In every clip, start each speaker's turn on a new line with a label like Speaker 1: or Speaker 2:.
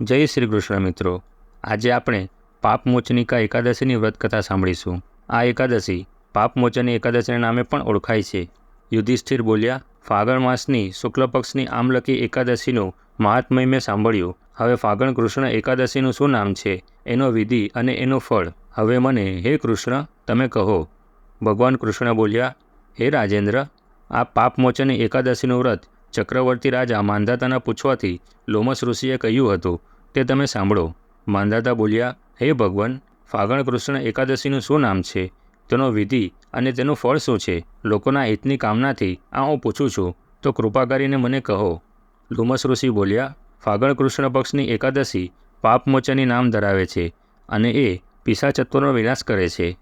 Speaker 1: જય શ્રી કૃષ્ણ મિત્રો. આજે આપણે પાપમોચનિકા એકાદશીની વ્રતકથા સાંભળીશું. આ એકાદશી પાપમોચની એકાદશીના નામે પણ ઓળખાય છે. યુધિષ્ઠિર બોલ્યા, ફાગણ માસની શુક્લ પક્ષની આમલકી એકાદશીનું મહાત્મય મેં સાંભળ્યું. હવે ફાગણ કૃષ્ણ એકાદશીનું શું નામ છે? એનો વિધિ અને એનું ફળ. હવે મને, હે કૃષ્ણ, તમે કહો. ભગવાન કૃષ્ણ બોલ્યા, હે રાજેન્દ્ર, આ પાપમોચની એકાદશીનું વ્રત ચક્રવર્તી રાજા માંધાતાના પૂછવાથી લોમસ ઋષિએ કહ્યું હતું, તે તમે સાંભળો. માંધાતા બોલ્યા, હે ભગવાન ફાગણ કૃષ્ણ એકાદશીનું શું નામ છે? તેનો વિધિ અને તેનું ફળ શું છે? લોકોના હિતની કામનાથી આ હું પૂછું છું, તો કૃપા કરીને મને કહો. લોમસ ઋષિ બોલ્યા ફાગણ કૃષ્ણ પક્ષની એકાદશી પાપમોચની નામ ધરાવે છે અને એ પિશાચત્વનો વિનાશ કરે છે.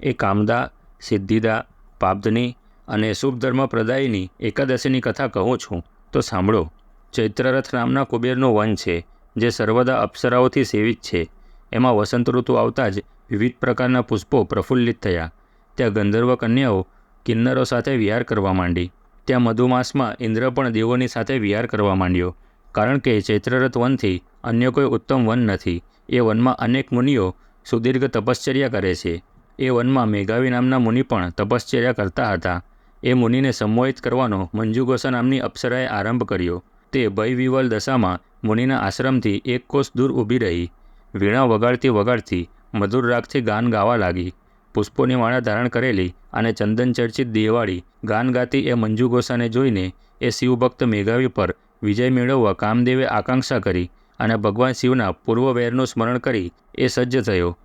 Speaker 1: એ કામદા, સિદ્ધિદા, પાપધની અને શુભ ધર્મ પ્રદાયની એકાદશીની કથા કહું છું, તો સાંભળો. ચૈત્રરથ નામના કુબેરનું વન છે, જે સર્વદા અપ્સરાઓથી સેવિત છે. એમાં વસંત ઋતુ આવતા જ વિવિધ પ્રકારના પુષ્પો પ્રફુલ્લિત થયા. ત્યાં ગંધર્વ કન્યાઓ કિન્નરો સાથે વિહાર કરવા માંડી. ત્યાં મધુમાસમાં ઇન્દ્ર પણ દેવોની સાથે વિહાર કરવા માંડ્યો. કારણ કે ચૈત્રરથ વનથી અન્ય કોઈ ઉત્તમ વન નથી. એ વનમાં અનેક મુનિઓ સુદીર્ઘ તપશ્ચર્યા કરે છે. એ વનમાં મેઘાવી નામના મુનિ પણ તપશ્ચર્યા કરતા હતા. એ મુનિને સંમોહિત કરવાનો મંજુગોસા નામની અપ્સરાએ આરંભ કર્યો. તે ભયવિવલ દશામાં મુનિના આશ્રમથી એક કોષ દૂર ઊભી રહી. વીણા વગાડતી વગાડતી મધુર રાગથી ગાન ગાવા લાગી. પુષ્પોની માળા ધારણ કરેલી અને ચંદન ચર્ચિત દેવાળી ગાન ગાતી એ મંજુ ગોસાને જોઈને એ શિવભક્ત મેઘાવી પર વિજય મેળવવા કામદેવે આકાંક્ષા કરી અને ભગવાન શિવના પૂર્વવેરનું સ્મરણ કરી એ સજ્જ થયો.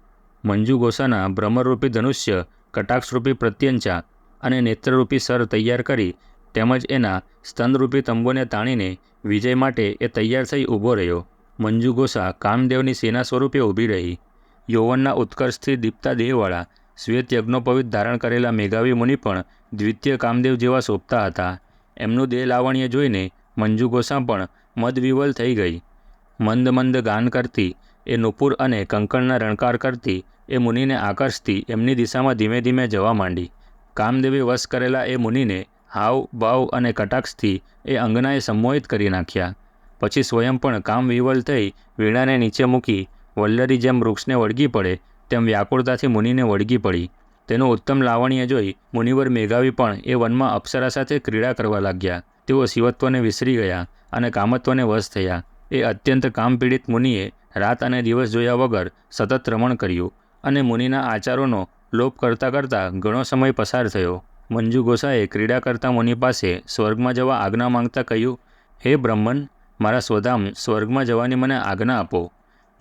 Speaker 1: મંજુ ગોસાના ભ્રમરરૂપી ધનુષ્ય, કટાક્ષરૂપી પ્રત્યંચા અને નેત્રરૂપી સર તૈયાર કરી તેમજ એના સ્તનરૂપી તંબુને તાણીને વિજય માટે એ તૈયાર થઈ ઊભો રહ્યો. મંજુ ગોસા કામદેવની સેના સ્વરૂપે ઊભી રહી. યૌવનના ઉત્કર્ષથી દીપતા દેહવાળા, શ્વેત યજ્ઞોપવિત ધારણ કરેલા મેઘાવી મુનિ પણ દ્વિતીય કામદેવ જેવા શોભતા હતા. એમનું દેહ લાવણ્ય જોઈને મંજુ ગોસા પણ મદવિવલ થઈ ગઈ. મંદ મંદ ગાન કરતી, એ નુપુર અને કંકણના રણકાર કરતી, એ મુનિને આકર્ષતી એમની દિશામાં ધીમે ધીમે જવા માંડી. કામદેવી વશ કરેલા એ મુનિને હાવ ભાવ અને કટાક્ષથી એ અંગનાએ સંમોહિત કરી નાખ્યા. પછી સ્વયં પણ કામ વિવલ થઈ વીણાને નીચે મૂકી વલ્લરી જેમ વૃક્ષને વળગી પડે, તેમ વ્યાકુળતાથી મુનિને વળગી પડી. તેનું ઉત્તમ લાવણ્ય જોઈ મુનિવર મેઘાવી પણ એ વનમાં અપ્સરા સાથે ક્રીડા કરવા લાગ્યા. તેઓ શિવત્વને વિસરી ગયા અને કામત્વને વશ થયા. એ અત્યંત કામપીડિત મુનિએ રાત અને દિવસ જોયા વગર સતત રમણ કર્યું અને મુનિના આચારોનો લોપ કરતાં કરતાં ઘણો સમય પસાર થયો. મંજુ ગોસાએ ક્રીડા કરતા મુનિ પાસે સ્વર્ગમાં જવા આજ્ઞા માંગતા કહ્યું, હે બ્રહ્મન, મારા સ્વધામ, સ્વર્ગમાં જવાની મને આજ્ઞા આપો.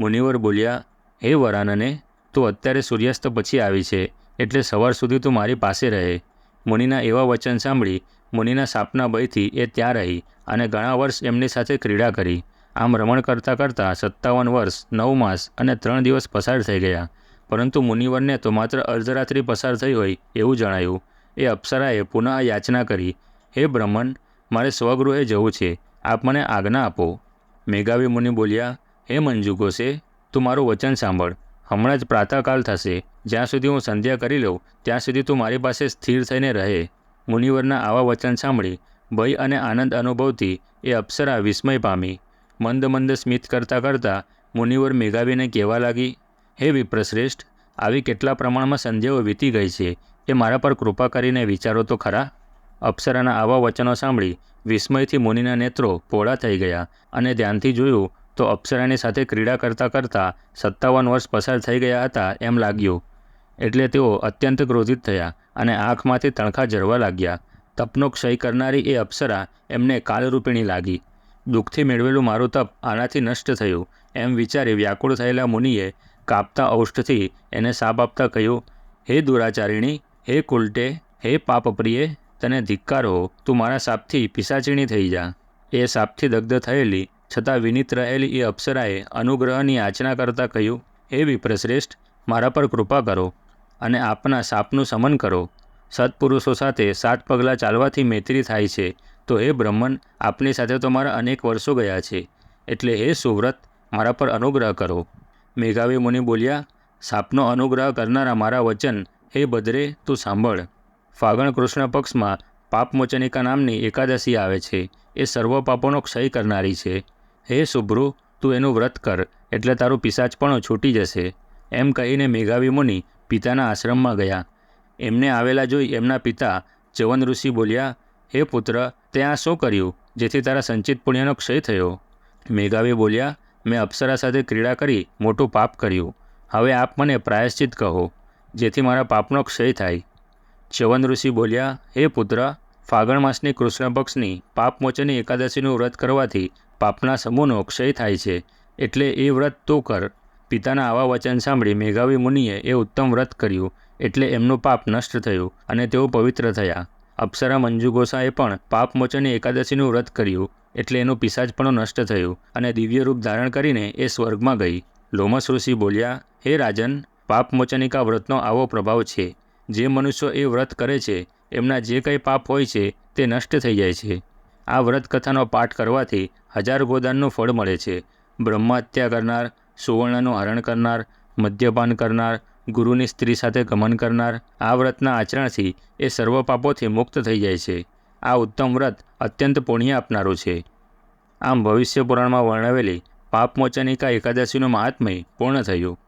Speaker 1: મુનિવર બોલ્યા, હે વરાનને, તું અત્યારે સૂર્યાસ્ત પછી આવી છે, એટલે સવાર સુધી તું મારી પાસે રહે. મુનિના એવા વચન સાંભળી મુનિના સાપના ભયથી એ ત્યાં રહી અને ઘણા વર્ષ એમની સાથે ક્રીડા કરી. આમ રમણ કરતાં કરતાં સત્તાવન વર્ષ, નવ માસ અને ત્રણ દિવસ પસાર થઈ ગયા. પરંતુ મુનિવરને તો માત્ર અર્ધરાત્રિ પસાર થઈ હોય એવું જણાયું. એ અપ્સરાએ પુનઃ યાચના કરી, હે બ્રહ્મન મારે સ્વગૃહે જવું છે. આપ મને આજ્ઞા આપો. મેઘાવી મુનિ બોલ્યા, હે મંજુ ગોસે તું મારું વચન સાંભળ. હમણાં જ પ્રાતઃકાલ થશે. જ્યાં સુધી હું સંધ્યા કરી લઉં, ત્યાં સુધી તું મારી પાસે સ્થિર થઈને રહે. મુનિવરના આવા વચન સાંભળી, ભય અને આનંદ અનુભવતી એ અપ્સરા વિસ્મય પામી. મંદ મંદ સ્મિત કરતાં કરતાં મુનિવર મેઘાવીને કહેવા લાગી હે વિપ્રશ્રેષ્ઠ, આવી કેટલા પ્રમાણમાં સંધ્યાઓ વીતી ગઈ છે એ મારા પર કૃપા કરીને વિચારો તો ખરા. અપ્સરાના આવા વચનો સાંભળી વિસ્મયથી મુનિના નેત્રો પોળા થઈ ગયા અને ધ્યાનથી જોયું તો અપ્સરાની સાથે ક્રીડા કરતાં કરતાં સત્તાવન વર્ષ પસાર થઈ ગયા હતા એમ લાગ્યું. એટલે તેઓ અત્યંત ક્રોધિત થયા અને આંખમાંથી તણખા ઝરવા લાગ્યા. તપનો ક્ષય કરનારી એ અપ્સરા એમને કાલરૂપિણી લાગી. દુઃખથી મેળવેલું મારું તપ આનાથી નષ્ટ થયું એમ વિચારી વ્યાકુળ થયેલા મુનિએ કાપતા ઔષ્ઠથી એને સાપ આપતા કહ્યું, હે દુરાચારિણી, હે કુલટે, હે પાપપ્રિય, તને ધિક્કાર હો, તું મારા સાપથી પિસાચીણી થઈ જા. એ સાપથી દગ્ધ થયેલી, છતાં વિનિત રહેલી એ અપ્સરાએ અનુગ્રહની યાચના કરતાં કહ્યું, હે વિપ્રશ્રેષ્ઠ, મારા પર કૃપા કરો અને આપના સાપનું સમન કરો. સત્પુરુષો સાથે સાત પગલાં ચાલવાથી મૈત્રી થાય છે, તો હે બ્રહ્મન, આપની સાથે તો મારા અનેક વર્ષો ગયા છે. એટલે હે સુવ્રત, મારા પર અનુગ્રહ કરો. મેઘાવી મુનિ બોલ્યા, સાપનો અનુગ્રહ કરનારા મારા વચન, હે ભદ્રે તું સાંભળ. ફાગણ કૃષ્ણ પક્ષમાં પાપમોચનિકા નામની એકાદશી આવે છે. એ સર્વ પાપોનો ક્ષય કરનારી છે. હે શુભ્રુ તું એનું વ્રત કર, એટલે તારું પિશાચપણો છૂટી જશે. એમ કહીને મેઘાવી મુનિ પિતાના આશ્રમમાં ગયા. એમને આવેલા જોઈ એમના પિતા ચવન ઋષિ બોલ્યા, હે પુત્ર, તે આ શું કર્યું, જેથી તારા સંચિત પુણ્યનો ક્ષય થયો? મેઘાવી બોલ્યા મેં અપ્સરા સાથે ક્રીડા કરી મોટું પાપ કર્યું. હવે આપ મને પ્રાયશ્ચિત કહો, જેથી મારા પાપનો ક્ષય થાય. ચવન ઋષિ બોલ્યા, હે પુત્ર, ફાગણ માસની કૃષ્ણ પક્ષની પાપમોચની એકાદશીનું વ્રત કરવાથી પાપના સમૂહનો ક્ષય થાય છે. એટલે એ વ્રત તું કર. પિતાના આવા વચન સાંભળી મેઘાવી મુનિએ એ ઉત્તમ વ્રત કર્યું, એટલે એમનું પાપ નષ્ટ થયું અને તેઓ પવિત્ર થયા. અપ્સરા મંજુ ગોસાએ પણ પાપમોચની એકાદશીનું વ્રત કર્યું. એટલે એનું પિશાચપણું નષ્ટ થયું અને દિવ્ય રૂપ ધારણ કરીને એ સ્વર્ગમાં ગઈ. લોમસ ઋષિ બોલ્યા, હે રાજન પાપમોચનિકા વ્રતનો આવો પ્રભાવ છે. જે મનુષ્યો એ વ્રત કરે છે, એમના જે કંઈ પાપ હોય છે, તે નષ્ટ થઈ જાય છે. આ વ્રત કથાનો પાઠ કરવાથી હજાર ગોદાનનું ફળ મળે છે. બ્રહ્મહત્યા કરનાર, સુવર્ણનું હરણ કરનાર, મદ્યપાન કરનાર, ગુરુની સ્ત્રી સાથે ગમન કરનાર, આ વ્રતના આચરણથી એ સર્વ પાપોથી મુક્ત થઈ જાય છે. આ ઉત્તમ વ્રત અત્યંત પુણ્ય આપનારું છે. આમ ભવિષ્ય પુરાણમાં વર્ણવેલી પાપમોચનિકા એકાદશીનું મહાત્મય પૂર્ણ થયું.